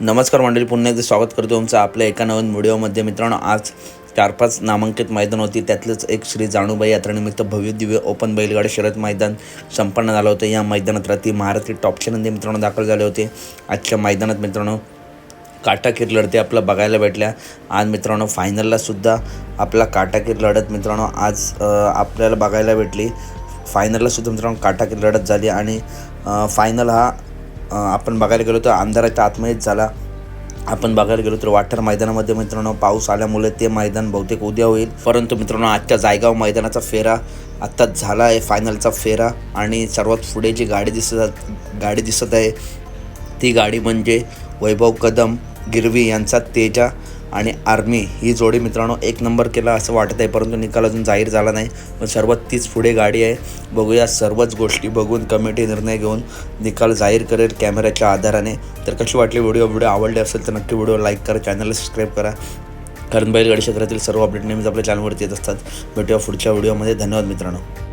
नमस्कार मंडळी पुन्हा एकदा स्वागत करतो तुमचं आपल्या एका नवीन व्हिडिओमध्ये. मित्रांनो आज चार पाच नामांकित मैदान होती. त्यातलंच एक श्री जाणूबाई यात्रेनिमित्त भव्य दिव्य ओपन बैलगाडी शर्यत मैदान संपन्न झालं होतं. या मैदानात रात्री महाराष्ट्री टॉपचे नंदी मित्रांनो दाखल झाले होते. आजच्या मैदानात मित्रांनो काटाकीर लढती आपलं बघायला भेटल्या. आज मित्रांनो फायनलला सुद्धा आपला काटाकीर लढत मित्रांनो आज आपल्याला बघायला भेटली. फायनलला सुद्धा मित्रांनो काटाकीर लढत झाली आणि फायनल हा आपण बघायला गेलो तर अंधाराच्या आतमध्येच झाला. आपण बघायला गेलो तर वाटर मैदानामध्ये मित्रांनो पाऊस आल्यामुळे ते मैदान बहुतेक उद्या होईल. परंतु मित्रांनो आजच्या जायगाव मैदानाचा फेरा आत्ताच झाला आहे फायनलचा फेरा. आणि सर्वात पुढे जी गाडी दिसत गाडी दिसत आहे ती गाडी म्हणजे वैभव कदम. गिरवी यांचा तेजा आणि आर्मी ही जोडी मित्रांनो एक नंबर केला असं वाटत आहे. परंतु निकाल अजून जाहीर झाला नाही. पण सर्वात तीच पुढे गाडी आहे. बघूया सर्वच गोष्टी बघून कमिटी निर्णय घेऊन निकाल जाहीर करेल कॅमेऱ्याच्या आधाराने. तर कशी वाटली व्हिडिओ? व्हिडिओ आवडले असेल तर नक्की व्हिडिओ लाईक करा चॅनलला सबस्क्राईब करा. कारण बैलगाडी क्षेत्रातील सर्व अपडेट नेहमीच आपल्या चॅनलवरती येत असतात. भेटूया पुढच्या व्हिडिओमध्ये. धन्यवाद मित्रांनो.